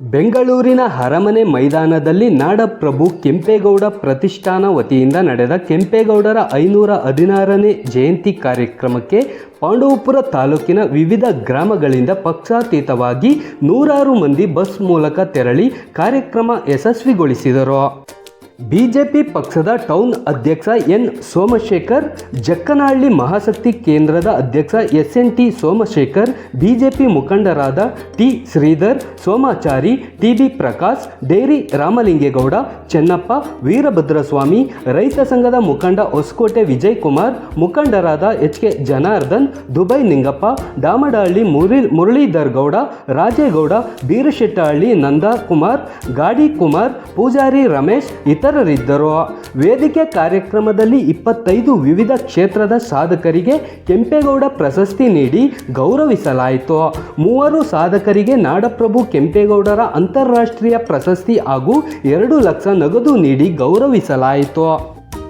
ಬೆಂಗಳೂರಿನ ಅರಮನೆ ಮೈದಾನದಲ್ಲಿ ನಾಡಪ್ರಭು ಕೆಂಪೇಗೌಡ ಪ್ರತಿಷ್ಠಾನ ವತಿಯಿಂದ ನಡೆದ ಕೆಂಪೇಗೌಡರ ಐನೂರ ಹದಿನಾರನೇ ಜಯಂತಿ ಕಾರ್ಯಕ್ರಮಕ್ಕೆ ಪಾಂಡವಪುರ ತಾಲೂಕಿನ ವಿವಿಧ ಗ್ರಾಮಗಳಿಂದ ಪಕ್ಷಾತೀತವಾಗಿ ನೂರಾರು ಮಂದಿ ಬಸ್ ಮೂಲಕ ತೆರಳಿ ಕಾರ್ಯಕ್ರಮ ಯಶಸ್ವಿಗೊಳಿಸಿದರು. ಬಿಜೆಪಿ ಪಕ್ಷದ ಟೌನ್ ಅಧ್ಯಕ್ಷ ಎನ್ ಸೋಮಶೇಖರ್, ಜಕ್ಕನಹಳ್ಳಿ ಮಹಾಶಕ್ತಿ ಕೇಂದ್ರದ ಅಧ್ಯಕ್ಷ S N T Somashekar, BJP ಮುಖಂಡರಾದ T Sridhar, Somachari, T B Prakash, dairy Ramalingegowda, Chennappa, Veerabhadraswamy, ರೈತ ಸಂಘದ ಮುಖಂಡ ಹೊಸಕೋಟೆ ವಿಜಯ್ ಕುಮಾರ್ ಮುಖಂಡರಾದ H K Janardhan, Dubai Ningappa, Damadahalli Murali Muralidhar Gowda, Rajegowda, Beerashettahalli Nandakumar, Gadi Kumar, Poojari Ramesh ಇತರರಿದ್ದರು ವೇದಿಕೆ ಕಾರ್ಯಕ್ರಮದಲ್ಲಿ ಇಪ್ಪತ್ತೈದು ವಿವಿಧ ಕ್ಷೇತ್ರದ ಸಾಧಕರಿಗೆ ಕೆಂಪೇಗೌಡ ಪ್ರಶಸ್ತಿ ನೀಡಿ ಗೌರವಿಸಲಾಯಿತು. ಮೂವರು ಸಾಧಕರಿಗೆ ನಾಡಪ್ರಭು ಕೆಂಪೇಗೌಡರ ಅಂತಾರಾಷ್ಟ್ರೀಯ ಪ್ರಶಸ್ತಿ ಹಾಗೂ ಎರಡು ಲಕ್ಷ ನಗದು ನೀಡಿ ಗೌರವಿಸಲಾಯಿತು.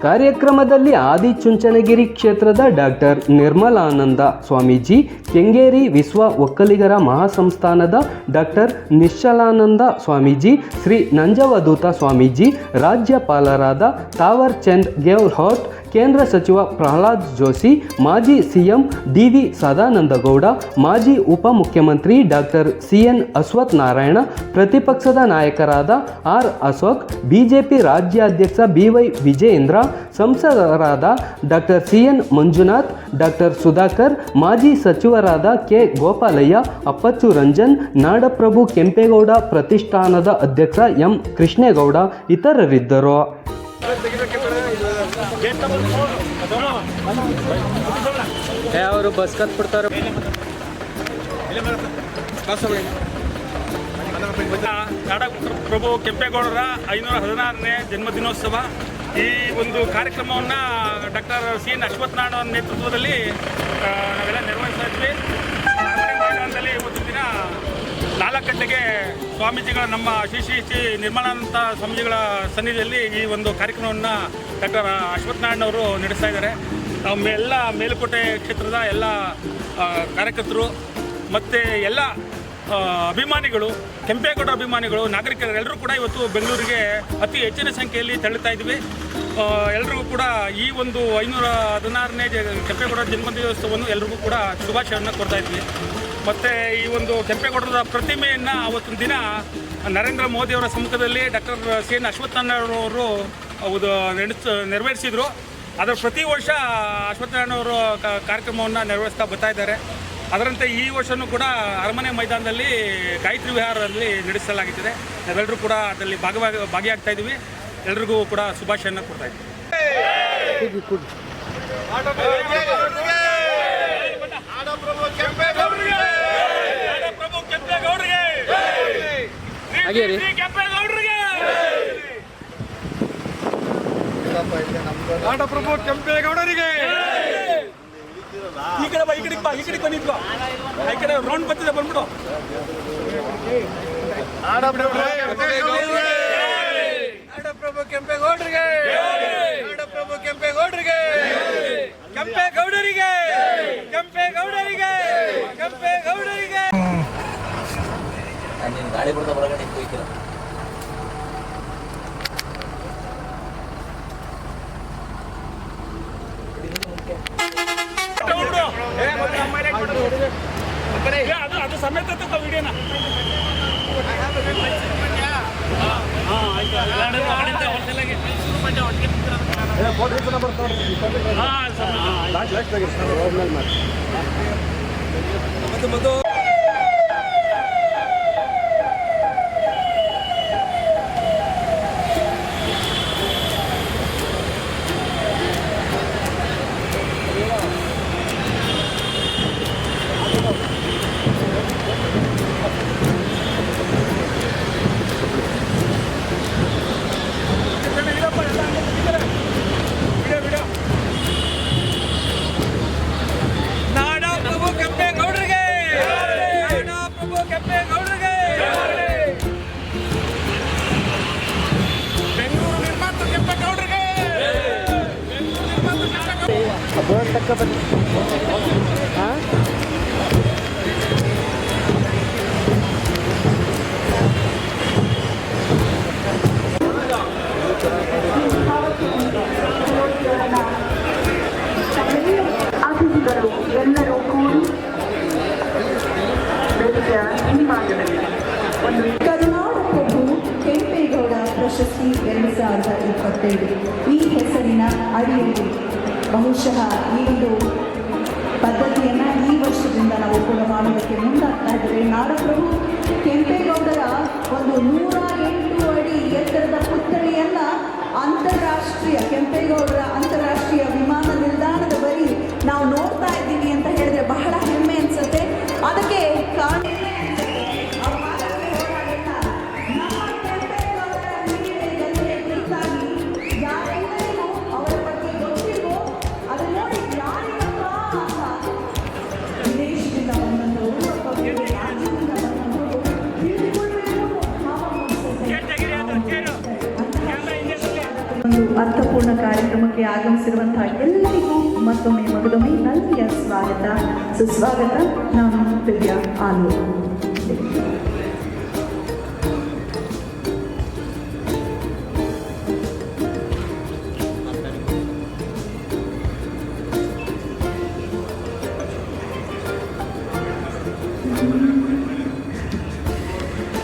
ಕಾರ್ಯಕ್ರಮದಲ್ಲಿ ಆದಿಚುಂಚನಗಿರಿ ಕ್ಷೇತ್ರದ ಡಾಕ್ಟರ್ ನಿರ್ಮಲಾನಂದ ಸ್ವಾಮೀಜಿ, ಕೆಂಗೇರಿ ವಿಶ್ವ ಒಕ್ಕಲಿಗರ ಮಹಾಸಂಸ್ಥಾನದ ಡಾಕ್ಟರ್ ನಿಶ್ಚಲಾನಂದ ಸ್ವಾಮೀಜಿ, ಶ್ರೀ ನಂಜವಧೂತ ಸ್ವಾಮೀಜಿ, ರಾಜ್ಯಪಾಲರಾದ ತಾವರ್ ಚಂದ್ ಗೆಹ್ಲೋಟ್ ಕೇಂದ್ರ ಸಚಿವ ಪ್ರಹ್ಲಾದ್ ಜೋಶಿ, ಮಾಜಿ ಸಿಎಂ ಡಿ ವಿ ಸದಾನಂದಗೌಡ, ಮಾಜಿ ಉಪಮುಖ್ಯಮಂತ್ರಿ doctor C N Ashwath Narayana ಪ್ರತಿಪಕ್ಷದ ನಾಯಕರಾದ ಆರ್. ಅಶೋಕ್, ಬಿಜೆಪಿ ರಾಜ್ಯಾಧ್ಯಕ್ಷ ಬಿವೈ ವಿಜಯೇಂದ್ರ, ಸಂಸದರಾದ doctor C N Manjunath, doctor Sudhakar, ಮಾಜಿ ಸಚಿವರಾದ ಕೆ. ಗೋಪಾಲಯ್ಯ ಅಪ್ಪಚ್ಚು ರಂಜನ್ ನಾಡಪ್ರಭು ಕೆಂಪೇಗೌಡ ಪ್ರತಿಷ್ಠಾನದ ಅಧ್ಯಕ್ಷ ಎಂ. ಕೃಷ್ಣೇಗೌಡ ಇತರರಿದ್ದರು. ಅವರು ಬಸ್ ಕತ್ಬಿಡ್ತಾರೆ. ನಾಡ ಪ್ರಭು ಕೆಂಪೇಗೌಡರ ಐನೂರ ಹದಿನಾರನೇ ಜನ್ಮದಿನೋತ್ಸವ. ಈ ಒಂದು ಕಾರ್ಯಕ್ರಮವನ್ನು ಡಾಕ್ಟರ್ ಸಿ ಎನ್ ಅಶ್ವತ್ಥನಾರಾಯಣ ನೇತೃತ್ವದಲ್ಲಿ ನಾವೆಲ್ಲ ನಿರ್ವಹಿಸ್ತಾ ಇದ್ವಿ. ಒಂದು ದಿನ ನಾಲ್ಕು ಗಂಟೆಗೆ ಸ್ವಾಮೀಜಿಗಳ ನಮ್ಮ ಶ್ರೀ ಶ್ರೀ ಶ್ರೀ ನಿರ್ಮಲಾನಂದ ಸ್ವಾಮೀಜಿಗಳ ಸನ್ನಿಧಿಯಲ್ಲಿ ಈ ಒಂದು ಕಾರ್ಯಕ್ರಮವನ್ನು ಡಾಕ್ಟರ್ ಅಶ್ವತ್ಥನಾರಾಯಣ ಅವರು ನಡೆಸ್ತಾ ಇದ್ದಾರೆ. ಎಲ್ಲ ಮೇಲುಕೋಟೆ ಕ್ಷೇತ್ರದ ಎಲ್ಲ ಕಾರ್ಯಕರ್ತರು ಮತ್ತು ಎಲ್ಲ ಅಭಿಮಾನಿಗಳು, ಕೆಂಪೇಗೌಡ ಅಭಿಮಾನಿಗಳು ನಾಗರಿಕರೆಲ್ಲರೂ ಕೂಡ ಇವತ್ತು ಬೆಂಗಳೂರಿಗೆ ಅತಿ ಹೆಚ್ಚಿನ ಸಂಖ್ಯೆಯಲ್ಲಿ ತೆರಳುತ್ತಾ ಇದ್ದೀವಿ. ಎಲ್ರಿಗೂ ಕೂಡ ಈ ಒಂದು ಐನೂರ ಹದಿನಾರನೇ ಕೆಂಪೇಗೌಡ ಜನ್ಮದಿನೋತ್ಸವವನ್ನು ಎಲ್ರಿಗೂ ಕೂಡ ಶುಭಾಶಯವನ್ನು ಕೊಡ್ತಾ ಇದ್ವಿ ಮತ್ತು ಈ ಒಂದು ಕೆಂಪೇಗೌಡರ ಪ್ರತಿಮೆಯನ್ನು ಅವತ್ತಿನ ದಿನ ನರೇಂದ್ರ ಮೋದಿಯವರ ಸಮ್ಮುಖದಲ್ಲಿ ಡಾಕ್ಟರ್ ಸಿ ಎನ್ ಅಶ್ವತ್ಥನಾರಾಯಣವರು ಅದು ನಡೆಸ ನೆರವೇರಿಸಿದರು. ಅದರ ಪ್ರತಿ ವರ್ಷ ಅಶ್ವತ್ಥನಾರಾಯಣವರು ಕಾರ್ಯಕ್ರಮವನ್ನು ನೆರವೇರಿಸ್ತಾ ಬರ್ತಾ ಇದ್ದಾರೆ. ಅದರಂತೆ ಈ ವರ್ಷವೂ ಕೂಡ ಅರಮನೆ ಮೈದಾನದಲ್ಲಿ ಗಾಯತ್ರಿ ವಿಹಾರದಲ್ಲಿ ನಡೆಸಲಾಗುತ್ತಿದೆ. ನಾವೆಲ್ಲರೂ ಕೂಡ ಅದರಲ್ಲಿ ಭಾಗವಾಗಿ ಭಾಗಿಯಾಗ್ತಾ ಇದ್ದೀವಿ. ಎಲ್ರಿಗೂ ಕೂಡ ಶುಭಾಶಯನ ಕೊಡ್ತಾ ಇದ್ದೀವಿ ಪ್ರಭು ಕೆಂಪೇಗೌಡರಿಗೆ ಹಾಗೆ ರೀ. ಕೆಂಪೇಗೌಡರಿಗೆ ನಾಡಪ್ರಭು ಕೆಂಪೇಗೌಡರಿಗೆ. ಈ ಕಡೆ ಬಾ ಈ ಕಡೆ ಬಾ ಈ ಕಡೆ ಬಂದಿದ್ವಾ ಈ ಕಡೆ ರೌಂಡ್ ಬರ್ತಿದೆ ಬಂದ್ಬಿಡು. ನಾಡಪ್ರಭು ಕೆಂಪೇಗೌಡರಿಗೆ. ನಾಡಪ್ರಭು ಕೆಂಪೇಗೌಡರಿಗೆ. ಕೆಂಪೇಗೌಡರಿಗೆ. ಕೆಂಪೇಗೌಡರಿಗೆ. ಕೆಂಪೇಗೌಡರಿಗೆ. ನೀನು ಗಾಡಿ ಬಿಡ್ತಾ ಒಳಗಡೆ. ಏ, ಅದು ಅದು ಸಮೇತ ವಿಡಿಯೋನ ನಾಡಪ್ರಭು का पता हाँ ಪ್ರಶಸ್ತಿ ಎರಡು ಸಾವಿರದ ಇಪ್ಪತ್ತೈದು ಈ ಹೆಸರಿನ ಅಡಿಯಲ್ಲಿ ಬಹುಶಃ ಈ ಒಂದು ಪದ್ಧತಿಯನ್ನು ಈ ವರ್ಷದಿಂದ ನಾವು ಕೂಡ ಮಾಡೋದಕ್ಕೆ ಮುಂದಾಗ್ತಾ ಇದ್ದೇವೆ ನಾಡಪ್ರಭು ಕೆಂಪೇಗೌಡರ ಒಂದು ನೂರ ಎಂಟು ಅಡಿ ಎತ್ತರದ ಪುತ್ಥಳಿಯನ್ನು ಅಂತಾರಾಷ್ಟ್ರೀಯ ಕೆಂಪೇಗೌಡರ ಅಂತಾರಾಷ್ಟ್ರೀಯ ಅರ್ಥಪೂರ್ಣ ಕಾರ್ಯಕ್ರಮಕ್ಕೆ ಆಗಮಿಸಿರುವಂತಹ ಎಲ್ಲರಿಗೂ ಮತ್ತೊಮ್ಮೆ ಮಗದೊಮ್ಮೆ ನಲ್ಲಿಯ ಸ್ವಾಗತ. ಸುಸ್ವಾಗತ. ನಾನು ಪ್ರಿಯ ಆಲು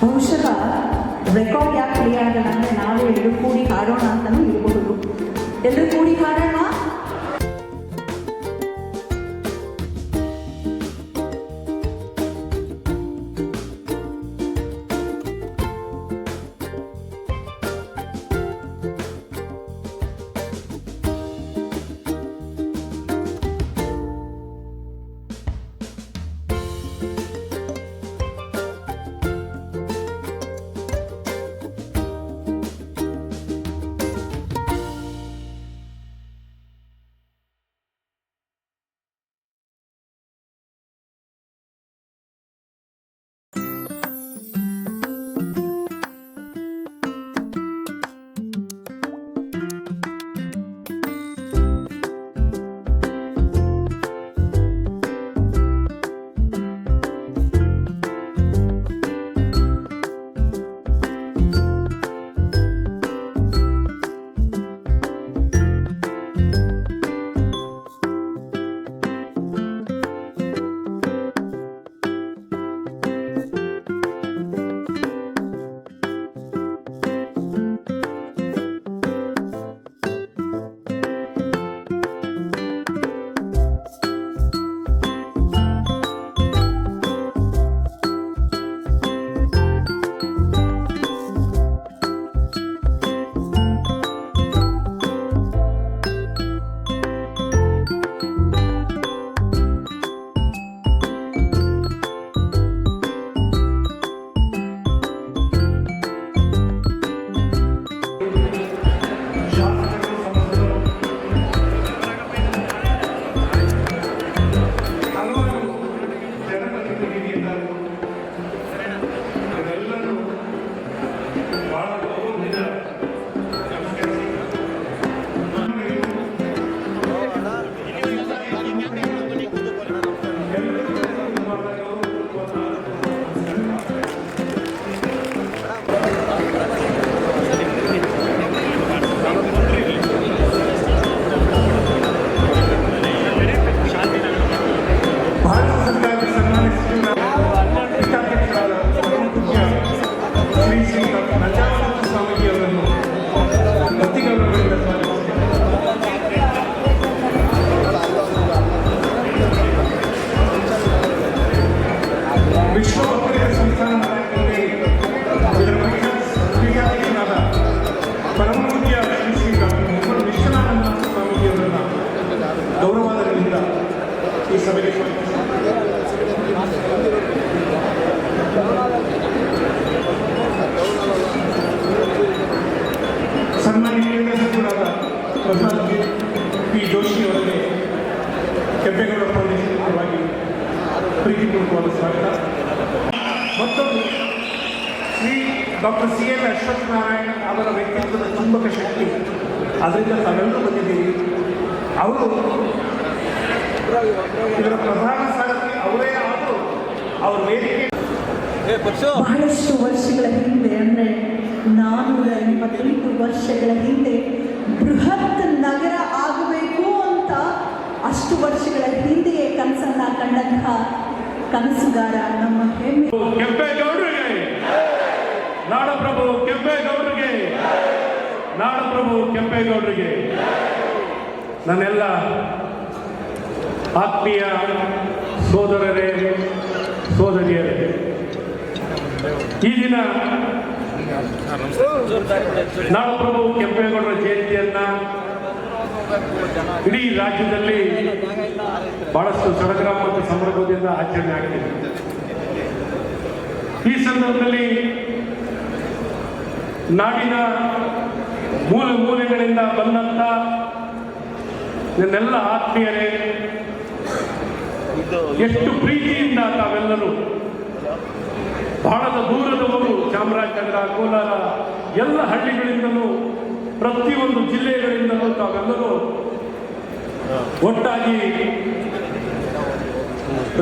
ಬಹುಶಃ ರೆಕಾರ್ಡ್ ಯಾಕೆ ಪ್ಲೇ ಆಗಲ್ಲ ಅಂದರೆ ನಾವೇ ಎರಡು ಕೂಡಿ ಹಾಡೋಣ ಅಂತಲೂ ಇರಬಹುದು ಎಲ್ಲರೂ ಕೂಡಿ ಸಭೆಗೆ ಸನ್ಮಾನ್ಯ ಸಚಿವರಾದ ಪ್ರಸಾದ್ ಪಿ ಜೋಶಿ ಅವರಿಗೆ ಕೆಂಪೇಗೌಡ ಫೌಂಡೇಶನ್ ಪರವಾಗಿ ಪ್ರೀತಿಪೂರ್ವಕವಾದ ಸ್ವಾಗತ. ಮತ್ತೊಂದು Shri doctor C L Ashwath Narayan ಅವರ ವ್ಯಕ್ತಿತ್ವದ ಚುಂಬಕ ಶಕ್ತಿ. ಅದರಿಂದ ತಾವೆಲ್ಲರೂ ಬಂದಿದ್ದೀರಿ. ಅವರು ಇದರ ಪ್ರಧಾನ ಸಾರಥಿ ಅವರೇ ಆದರೂ ಅವ್ರ ವೇದಿಕೆ. ಬಹಳಷ್ಟು ವರ್ಷಗಳ ಹಿಂದೆ ಅಂದರೆ ನಾನೂರ ಎಂಬತ್ತೈದು ವರ್ಷಗಳ ಹಿಂದೆ ಬೃಹತ್ ನಗರ ಆಗಬೇಕು ಅಂತ ಅಷ್ಟು ವರ್ಷಗಳ ಹಿಂದೆಯೇ ಕನಸನ್ನ ಕಂಡಂತಹ ಕನಸುಗಾರ ನಮ್ಮ ಹೆಮ್ಮೆ. ಕೆಂಪೇಗೌಡರಿಗೆ. ನಾಡಪ್ರಭು ಕೆಂಪೇಗೌಡರಿಗೆ. ನಾಡಪ್ರಭು ಕೆಂಪೇಗೌಡರಿಗೆ. ನನ್ನೆಲ್ಲ ಆತ್ಮೀಯ ಸೋದರರೇ, ಸೋದರಿಯರೇ, ಈ ದಿನ ನಾಡಪ್ರಭು ಕೆಂಪೇಗೌಡರ ಜಯಂತಿಯನ್ನ ಇಡೀ ರಾಜ್ಯದಲ್ಲಿ ಬಹಳಷ್ಟು ಸಡಗರ ಮತ್ತು ಸಂಭ್ರಮದಿಂದ ಆಚರಣೆ ಆಗಿದೆ ಈ ಸಂದರ್ಭದಲ್ಲಿ ನಾಡಿನ ಮೂಲೆ ಮೂಲೆಗಳಿಂದ ಬಂದಂತ ನನ್ನೆಲ್ಲ ಆತ್ಮೀಯರೇ ಎಷ್ಟು ಪ್ರೀತಿಯಿಂದ ತಾವೆಲ್ಲರೂ ಬಹಳ ದೂರದವರು, ಚಾಮರಾಜನಗರ, ಕೋಲಾರ, ಎಲ್ಲ ಹಳ್ಳಿಗಳಿಂದಲೂ, ಪ್ರತಿಯೊಂದು ಜಿಲ್ಲೆಗಳಿಂದಲೂ ತಾವೆಲ್ಲರೂ ಒಟ್ಟಾಗಿ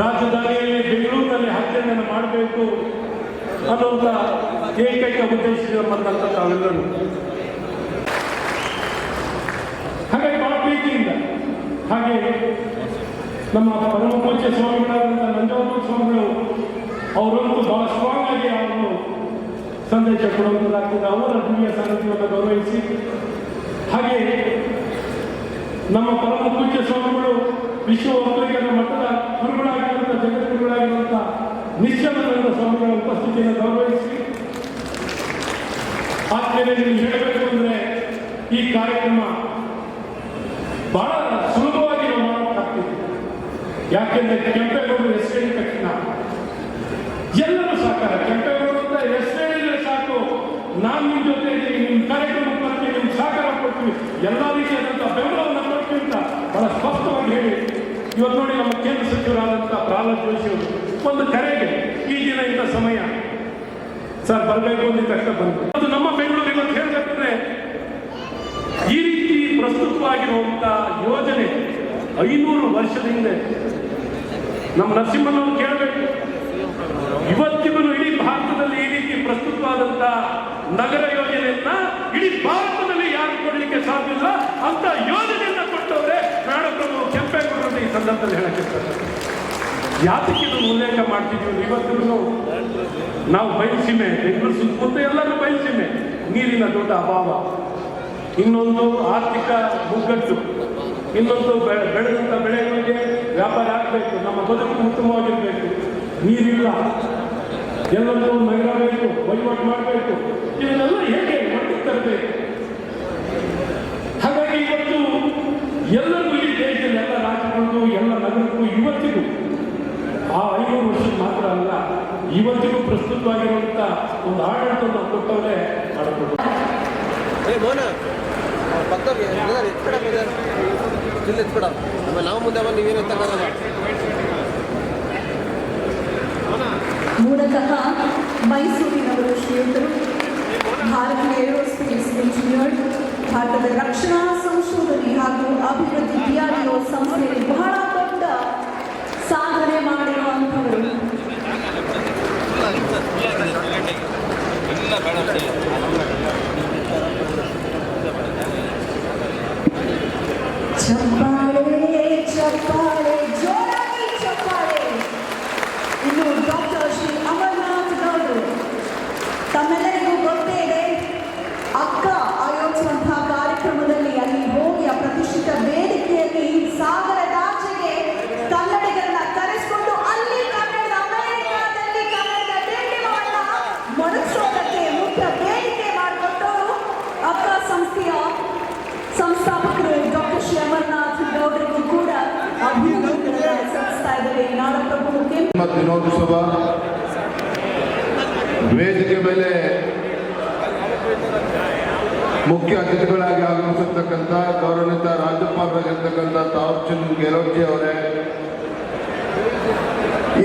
ರಾಜಧಾನಿಯಲ್ಲಿ ಬೆಂಗಳೂರಿನಲ್ಲಿ ಹತ್ಯೆಯನ್ನು ಮಾಡಬೇಕು ಅನ್ನುವಂಥ ಏಕೈಕ ಉದ್ದೇಶದಿಂದ ಬಂದಂಥ ತಾವೆಲ್ಲರೂ. ಹಾಗೆ ಬಹಳ ಪ್ರೀತಿಯಿಂದ ಹಾಗೆ ನಮ್ಮ ಪರಮ ಪೂಜ್ಯ ಸ್ವಾಮಿಗಳಾದಂಥ ನಂಜಾಪುರ ಸ್ವಾಮಿಗಳು, ಅವರಂತೂ ಬಹಳ ಸ್ಟ್ರಾಂಗ್ ಆಗಿ ಅವರು ಸಂದೇಶ ಕೊಡುವಂಥದ್ದಾಗ್ತದೆ ಅವರ ದಿವ್ಯ ಸಂಗತಿಯನ್ನು ಗೌರವಿಸಿ. ಹಾಗೆ ನಮ್ಮ ಪರಮ ಪೂಜ್ಯ ಸ್ವಾಮಿಗಳು ವಿಶ್ವ ಒಕ್ಕಲಿಗರ ಮಠದ ಗುರುಗಳಾಗಿರುವಂಥ, ಜಗದ್ಗುರುಗಳಾಗಿರುವಂಥ ನಿಶ್ಚಲನಂದ ಸ್ವಾಮಿಗಳ ಉಪಸ್ಥಿತಿಯನ್ನು ಗೌರವಿಸಿ. ಆದ್ಮೇಲೆ ನೀವು ಹೇಳಬೇಕು ಅಂದ್ರೆ ಈ ಕಾರ್ಯಕ್ರಮ ಬಹಳ ಯಾಕೆಂದ್ರೆ ಕೆಂಪೇಗೌಡರು ಹೆಸರು ಹೇಳಿದ ತಕ್ಷಣ ಎಲ್ಲರೂ ಸಾಕಾರ ಕೆಂಪೇಗೌಡರು ಅಂತ ಸಾಕು. ನಾನು ನಿಮ್ಮ ಜೊತೆ ಇದ್ದೀನಿ ನಿಮ್ಮ ಕಾರ್ಯಕ್ರಮ ಬರ್ತೀವಿ ನಿಮ್ಮ ಸಹಕಾರ ಕೊಡ್ತೀವಿ ಎಲ್ಲ ರೀತಿಯಾದಂಥ ಬೆಂಬಲವನ್ನು ಕೊಡ್ತೀವಿ ಅಂತ ಬಹಳ ಸ್ಪಷ್ಟವಾಗಿ ಹೇಳಿ. ಇವತ್ತು ನೋಡಿ ನಮ್ಮ ಕೇಂದ್ರ ಸಚಿವರಾದಂಥ ಪ್ರಹ್ಲಾದ್ ಜೋಶಿ ಅವರು ಒಂದು ಕರೆಗೆ ಈ ದಿನ ಇಂಥ ಸಮಯ. ಸರ್, ಬರಬೇಕು ಅಂದಿದ್ದ ತಕ್ಷಣ ಅದು ನಮ್ಮ ಬೆಂಗಳೂರಿಗೆ ಒಂದು ಹೇಳಬೇಕಂದ್ರೆ ಈ ರೀತಿ ಪ್ರಸ್ತುತವಾಗಿರುವಂತ ಯೋಜನೆ ಐನೂರು ವರ್ಷದ ಹಿಂದೆ ನಮ್ಮ ನರಸಿಂಹನವರು ಕೇಳಬೇಕು ಇವತ್ತಿಗೂ ಇಡೀ ಭಾರತದಲ್ಲಿ ಈ ರೀತಿ ಪ್ರಸ್ತುತವಾದಂತ ನಗರ ಯೋಜನೆಯನ್ನ ಇಡೀ ಭಾರತದಲ್ಲಿ ಯಾರು ಕೊಡಲಿಕ್ಕೆ ಸಾಧ್ಯ ಇಲ್ಲ ಅಂತ ಯೋಜನೆಯನ್ನ ಕೊಟ್ಟವರೇ ನಾಡಪ್ರಭು ಕೆಂಪೇಗೌಡರು ಈ ಸಂದರ್ಭದಲ್ಲಿ ಹೇಳಕ್ಕೆ. ಯಾತಕ್ಕೆ ಉಲ್ಲೇಖ ಮಾಡ್ತಿದ್ದೀವಿ ಇವತ್ತಿಗೂ ನಾವು ಬಯಲುಸೀಮೆ ಬೆಂಗಳೂರು ಸುತ್ತಮುತ್ತ ಎಲ್ಲರೂ ಬಯಲುಸೀಮೆ ನೀರಿನ ದೊಡ್ಡ ಅಭಾವ ಇನ್ನೊಂದು ಆರ್ಥಿಕ ಮುಗ್ಗಟ್ಟು, ಇನ್ನೊಂದು ಬೆಳೆದಂತ ಬೆಳೆಗಳು ವ್ಯಾಪಾರ ಆಗಬೇಕು, ನಮ್ಮ ಬದುಕು ಉತ್ತಮವಾಗಿರಬೇಕು. ನೀರಿಲ್ಲ ಎಲ್ಲರಿಗೂ ನಗರ ಬೇಕು ವಹಿವಾಟು ಮಾಡಬೇಕು. ಇವನ್ನೆಲ್ಲ ಹೇಗೆ ಮಾಡಿ ತರಬೇಕು? ಹಾಗಾಗಿ ಇವತ್ತು ಎಲ್ಲರಿಗೂ ಈ ದೇಶದಲ್ಲಿ ಎಲ್ಲ ರಾಜ್ಯಗಳಿಗೂ, ಎಲ್ಲ ನಗರಕ್ಕೂ ಇವತ್ತಿಗೂ, ಆ ಐನೂರು ವರ್ಷ ಮಾತ್ರ ಅಲ್ಲ, ಇವತ್ತಿಗೂ ಪ್ರಸ್ತುತವಾಗಿರುವಂಥ ಒಂದು ಆಡಳಿತವನ್ನು ಕೊಟ್ಟವರೇ ಮಾಡಬಹುದು ಎತ್ಕೊಡ ಆಮೇಲೆ ನಾವು ಮುಂದೆ ಬಂದು ನೀವೇನು ಎತ್ತಕ್ಕಾಗಲ್ಲ ಮೂಲತಃ ಮೈಸೂರಿನವರು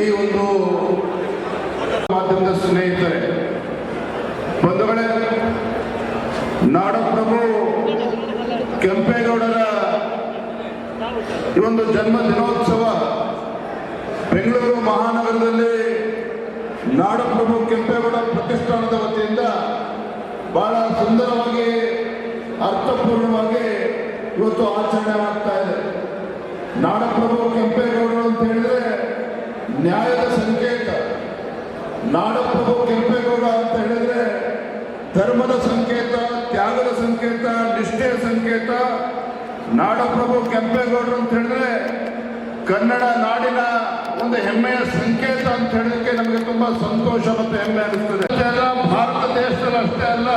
ಈ ಒಂದು ಮಾಧ್ಯಮದ ಸ್ನೇಹಿತರೆ, ಬಂಧುಗಳೇ, ನಾಡಪ್ರಭು ಕೆಂಪೇಗೌಡರ ಈ ಒಂದು ಜನ್ಮ ದಿನೋತ್ಸವ ಬೆಂಗಳೂರು ಮಹಾನಗರದಲ್ಲಿ ನಾಡಪ್ರಭು ಕೆಂಪೇಗೌಡ ಪ್ರತಿಷ್ಠಾನದ ವತಿಯಿಂದ ಬಹಳ ಸುಂದರವಾಗಿ, ಅರ್ಥಪೂರ್ಣವಾಗಿ ಇವತ್ತು ಆಚರಣೆ ಆಗ್ತಾ ಇದೆ. ನಾಡಪ್ರಭು ಕೆಂಪೇಗೌಡರು ಅಂತ ಹೇಳಿದ್ರೆ ನ್ಯಾಯದ ಸಂಕೇತ ನಾಡಪ್ರಭು ಕೆಂಪೇಗೌಡ ಅಂತ ಹೇಳಿದ್ರೆ, ಧರ್ಮದ ಸಂಕೇತ, ತ್ಯಾಗದ ಸಂಕೇತ ನಾಡಪ್ರಭು ಕೆಂಪೇಗೌಡರು ಅಂತ ಹೇಳಿದ್ರೆ, ಕನ್ನಡ ನಾಡಿನ ಒಂದು ಹೆಮ್ಮೆಯ ಸಂಕೇತ ಅಂತ ಹೇಳೋದಕ್ಕೆ ನಮಗೆ ತುಂಬಾ ಸಂತೋಷ ಮತ್ತು ಹೆಮ್ಮೆ ಅನಿಸ್ತದೆ. ಅಷ್ಟೇ ಅಲ್ಲ, ಭಾರತ ದೇಶದಲ್ಲಿ ಅಷ್ಟೇ ಅಲ್ಲ,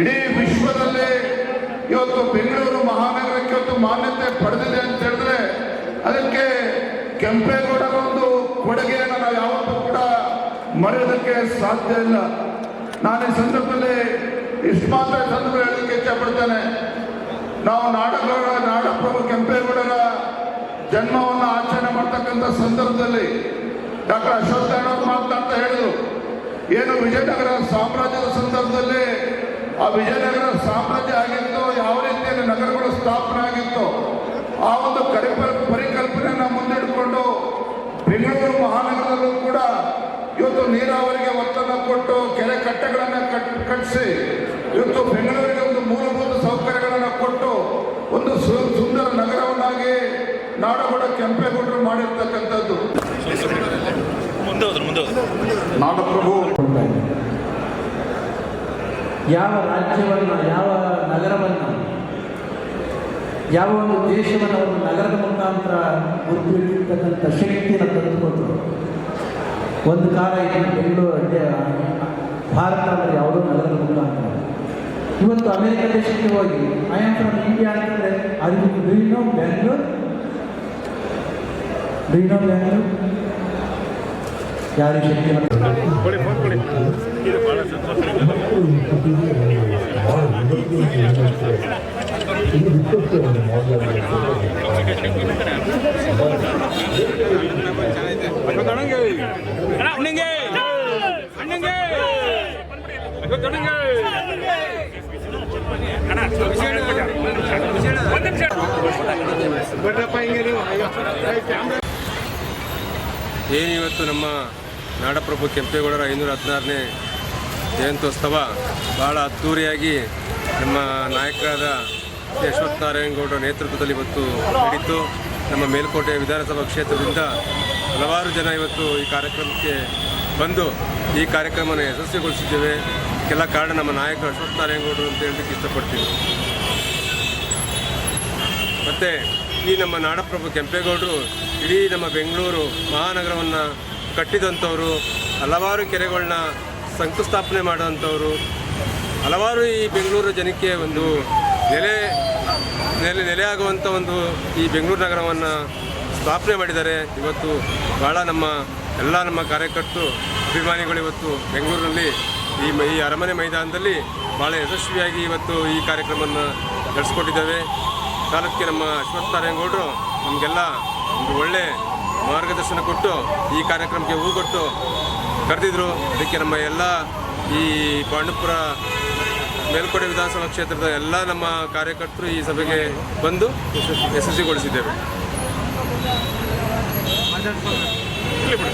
ಇಡೀ ವಿಶ್ವದಲ್ಲಿ ಇವತ್ತು ಬೆಂಗಳೂರು ಮಹಾನಗರಕ್ಕೆ ಇವತ್ತು ಮಾನ್ಯತೆ ಪಡೆದಿದೆ ಅಂತ ಹೇಳಿದ್ರೆ, ಅದಕ್ಕೆ ಕೆಂಪೇಗೌಡರ ಒಂದು ಕೊಡುಗೆಯನ್ನು ನಾವು ಯಾವತ್ತೂ ಕೂಡ ಮರೆಯೋದಕ್ಕೆ ಸಾಧ್ಯ ಇಲ್ಲ. ನಾನು ಈ ಸಂದರ್ಭದಲ್ಲಿ ಇಷ್ಟು ಮಾತ್ರ ಸಂದರ್ಭ ಹೇಳಲಿಕ್ಕೆ ಇಚ್ಛಪಡ್ತೇನೆ. ನಾವು ನಾಡಗೌಡ, ನಾಡಪ್ರಭು ಕೆಂಪೇಗೌಡರ ಜನ್ಮವನ್ನು ಆಚರಣೆ ಮಾಡ್ತಕ್ಕಂಥ ಸಂದರ್ಭದಲ್ಲಿ ಡಾಕ್ಟರ್ ಅಶೋಕ್ ಅವರು ಮಾತನಾಡ್ತಾ ಹೇಳಿದರು. ಏನು ವಿಜಯನಗರ ಸಾಮ್ರಾಜ್ಯದ ಸಂದರ್ಭದಲ್ಲಿ ಆ ವಿಜಯನಗರ ಸಾಮ್ರಾಜ್ಯ ಆಗಿತ್ತು ಯಾವ ರೀತಿಯಲ್ಲಿ ನಗರಗಳು ಸ್ಥಾಪನೆ ಆಗಿತ್ತು ಆ ಒಂದು ಕಡೆ ಪರಿಕಲ್ಪನೆಯನ್ನು ಮುಂದಿಟ್ಟುಕೊಂಡು ಬೆಂಗಳೂರು ಮಹಾನಗರದಲ್ಲೂ ಕೂಡ ಇವತ್ತು ನೀರಾವರಿಗೆ ಒತ್ತನ್ನು ಕೊಟ್ಟು ಕೆರೆ ಕಟ್ಟೆಗಳನ್ನು ಕಟ್ ಕಟ್ಟಿಸಿ ಇವತ್ತು ಬೆಂಗಳೂರಿಗೆ ಒಂದು ಮೂಲಭೂತ ಸೌಕರ್ಯಗಳನ್ನು ಕೊಟ್ಟು ಒಂದು ಸು- ಸುಂದರ ನಗರವನ್ನಾಗಿ ನಾಡಗೌಡ ಕೆಂಪೇಗೌಡರು ಮಾಡಿರ್ತಕ್ಕಂಥದ್ದು. ನಾಡಪ್ರಭು. ಯಾವ ರಾಜ್ಯವನ್ನು ಯಾವ ನಗರವನ್ನು ಯಾವ ಒಂದು ದೇಶವನ್ನು ಒಂದು ನಗರದ ಮುಖಾಂತರ ಗುರುತು ಹಿಡಿಯತಕ್ಕಂಥ ಶಕ್ತಿಯನ್ನು ತಂದುಕೊಟ್ಟರು ಒಂದು ಕಾಲ ಇದು ಬೆಂಗಳೂರು ಭಾರತ ಅಂದರೆ ಯಾವುದೋ ನಗರದ ಮುಖಾಂತರ. ಇವತ್ತು ಅಮೆರಿಕ ದೇಶಕ್ಕೆ ಹೋಗಿ ಐ ಆಮ್ ಫ್ರಮ್ ಇಂಡಿಯಾ ಅಂತಂದರೆ ಅದು do you know Bangalore do you ಕೊಡಿ ಬ್ಯಾಂಗ್ಳೂರ್ ಯಾರು ಶಕ್ತಿಯನ್ನು ಅಣ್ಣಂಗೆ ಅಣ್ಣಂಗೆ ಏನಿವತ್ತು ನಮ್ಮ ನಾಡಪ್ರಭು ಕೆಂಪೇಗೌಡರ ಐನೂರ ಹದಿನಾರನೇ ಜಯಂತ್ಯೋತ್ಸವ ಭಾಳ ಅದ್ಧೂರಿಯಾಗಿ ನಮ್ಮ ನಾಯಕರಾದ ಶ್ರೀ ನಾರಾಯಣಗೌಡ ನೇತೃತ್ವದಲ್ಲಿ ಇವತ್ತು ನಡೀತು ನಮ್ಮ ಮೇಲ್ಕೋಟೆ ವಿಧಾನಸಭಾ ಕ್ಷೇತ್ರದಿಂದ ಹಲವಾರು ಜನ ಇವತ್ತು ಈ ಕಾರ್ಯಕ್ರಮಕ್ಕೆ ಬಂದು ಈ ಕಾರ್ಯಕ್ರಮನ ಯಶಸ್ವಿಗೊಳಿಸಿದ್ದೇವೆ. ಕೆಲ ಕಾರಣ ನಮ್ಮ ನಾಯಕ ಅಶ್ವತ್ಥ ನಾರಾಯಣಗೌಡರು ಅಂತ ಹೇಳಲಿಕ್ಕೆ ಇಷ್ಟಪಡ್ತೀವಿ ಮತ್ತು ಈ ನಮ್ಮ ನಾಡಪ್ರಭು ಕೆಂಪೇಗೌಡರು ಇಡೀ ನಮ್ಮ ಬೆಂಗಳೂರು ಮಹಾನಗರವನ್ನು ಕಟ್ಟಿದಂಥವರು, ಹಲವಾರು ಕೆರೆಗಳನ್ನ ಸಂಕುಸ್ಥಾಪನೆ ಮಾಡುವಂಥವ್ರು, ಹಲವಾರು ಈ ಬೆಂಗಳೂರು ಜನಕ್ಕೆ ಒಂದು ನೆಲೆ ನೆಲೆ ನೆಲೆಯಾಗುವಂಥ ಒಂದು ಈ ಬೆಂಗಳೂರು ನಗರವನ್ನು ಸ್ಥಾಪನೆ ಮಾಡಿದ್ದಾರೆ. ಇವತ್ತು ಭಾಳ ನಮ್ಮ ಎಲ್ಲ ನಮ್ಮ ಕಾರ್ಯಕರ್ತರು ಅಭಿಮಾನಿಗಳು ಇವತ್ತು ಬೆಂಗಳೂರಿನಲ್ಲಿ ಈ ಈ ಅರಮನೆ ಮೈದಾನದಲ್ಲಿ ಭಾಳ ಯಶಸ್ವಿಯಾಗಿ ಇವತ್ತು ಈ ಕಾರ್ಯಕ್ರಮವನ್ನು ನಡೆಸ್ಕೊಟ್ಟಿದ್ದೇವೆ. ಕಾಲಕ್ಕೆ ನಮ್ಮ ಅಶ್ವತ್ಥ ನಾರಾಯಣಗೌಡರು ನಮಗೆಲ್ಲ ಒಂದು ಒಳ್ಳೆ ಮಾರ್ಗದರ್ಶನ ಕೊಟ್ಟು ಈ ಕಾರ್ಯಕ್ರಮಕ್ಕೆ ಹೂಗೊಟ್ಟು ಕರೆದಿದ್ರು. ಅದಕ್ಕೆ ನಮ್ಮ ಎಲ್ಲ ಈ ಪಾಂಡವಪುರ ಮೇಲ್ಕೋಟೆ ವಿಧಾನಸಭಾ ಕ್ಷೇತ್ರದ ಎಲ್ಲ ನಮ್ಮ ಕಾರ್ಯಕರ್ತರು ಈ ಸಭೆಗೆ ಬಂದು ಯಶಸ್ವಿ ಯಶಸ್ವಿಗೊಳಿಸಿದ್ದೇವೆ ಇಲ್ಲಿ ಬಿಡಿ